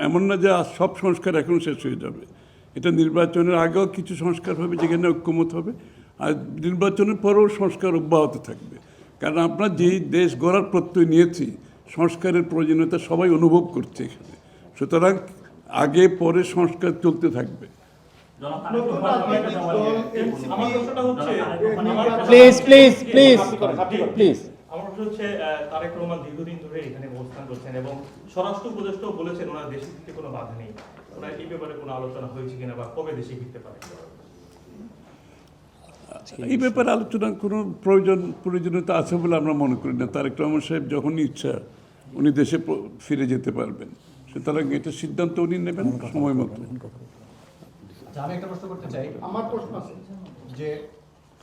এমন- না যে আজ সব সংস্কার এখন শেষ হয়ে যাবে এটা নির্বাচনের আগেও কিছু সংস্কার হবে যেখানে ঐক্যমত হবে আর নির্বাচনের পরেও সংস্কার অব্যাহত থাকবে কারণ আমরা যেই দেশ গড়ার প্রত্যয় নিয়েছি সংস্কারের প্রয়োজনীয়তা সবাই অনুভব করছে এখানে সুতরাং আগে পরে সংস্কার চলতে থাকবে প্লিজ প্লিজ প্লিজ প্লিজ আমার প্রশ্ন হচ্ছে আহ, তারেক রহমান দীর্ঘদিন ধরে এখানে অবস্থান করছেন এবং স্বরাষ্ট্র উপদেষ্টাও বলেছেন ওনার দেশে ফিরতে কোনো বাধা নেই। ওনার এই ব্যাপারে কোনো আলোচনা হয়েছে কিনা বা কবে দেশে ফিরতে পারে? এই ব্যাপারে আলোচনা কোনো প্রয়োজন প্রয়োজনীয়তা আছে বলে আমরা মনে করি না। তারেক রহমান সাহেব যখনই ইচ্ছা উনি দেশে ফিরে যেতে পারবেন। সুতরাং এটা সিদ্ধান্ত উনি নেবেন সময় মতো। আচ্ছা, আমি একটা প্রশ্ন করতে চাই। আমার প্রশ্ন আছে যে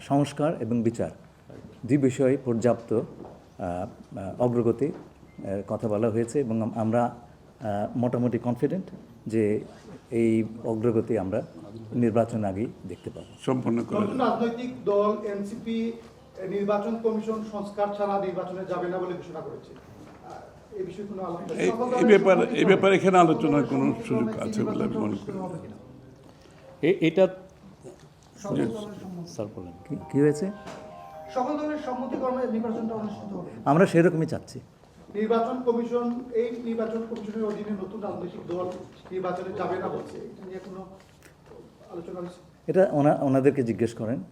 সংস্কার এবং বিচার দুই বিষয়ে পর্যাপ্ত অগ্রগতি কথা বলা হয়েছে এবং আমরা মোটামুটি কনফিডেন্ট যে এই অগ্রগতি আমরা নির্বাচন আগেই দেখতে পাবো যাবে। রাজনৈতিক দল এনসিপি নির্বাচন কমিশন সংস্কার ছাড়া নির্বাচনে যাবে না বলে ঘোষণা করেছে এই বিষয়ে কোনো আলোচনা এই- সকল এই দলের ব্যাপারে এই ব্যাপারে এখানে আলোচনার কোনো সুযোগ আছে বলে আমি মনে করি এটা। স্যার বলেন কি- হয়েছে? সকল দলের সম্মতিক্রমে নির্বাচনটা অনুষ্ঠিত হবে। আমরা সেরকমই চাচ্ছি। নির্বাচন কমিশন এই নির্বাচন কমিশনের অধীনে নতুন রাজনৈতিক দল নির্বাচনে যাবে না বলছে। এটা নিয়ে কোনো আলোচনা হয়েছে এটা ওনা ওনাদেরকে জিজ্ঞেস করেন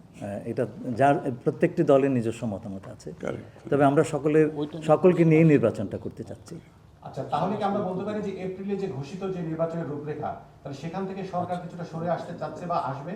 এটা যার প্রত্যেকটি দলের নিজস্ব মতামত আছে। তবে আমরা সকলের সকলকে নিয়ে নির্বাচনটা করতে চাচ্ছি। আচ্ছা তাহলে কি আমরা বলতে পারি যে এপ্রিলে যে ঘোষিত যে নির্বাচনের রূপরেখা তাহলে সেখান থেকে সরকার কিছুটা সরে আসতে চাচ্ছে বা আসবে?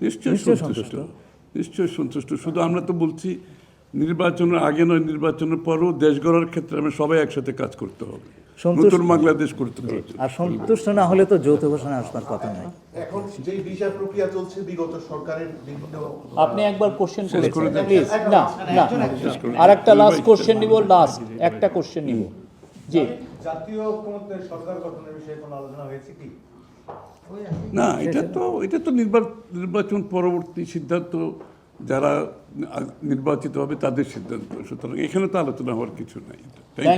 নিশ্চয়ই সন্তুষ্ট। নিশ্চয়ই সন্তুষ্ট। শুধু আমরা তো বলছি নির্বাচনের আগে নয় নির্বাচনের পরেও দেশ গড়ার ক্ষেত্রে আমরা সবাই একসাথে কাজ করতে হবে। নতুন বাংলাদেশ করতে হবে। আর সন্তুষ্ট না হলে তো যৌথ ঘোষণা আসবার কথা নয় এখন যে বিচার প্রক্রিয়া চলছে বিগত সরকারের বিভিন্ন আপনি একবার কোশ্চেন করে করেছেন প্লিজ না না আর একটা। লাস্ট কোশ্চেন নিব লাস্ট একটা কোশ্চেন নিব। জি। জাতীয় ঐক্যমত্যের সরকার গঠনের বিষয়ে কোনো আলোচনা হয়েছে কি? না এটা তো এটা তো নির্বা- নির্বাচন পরবর্তী সিদ্ধান্ত যারা নির্বাচিত হবে তাদের সিদ্ধান্ত। সুতরাং এখানে তো আলোচনা হওয়ার কিছু নাই। Thank you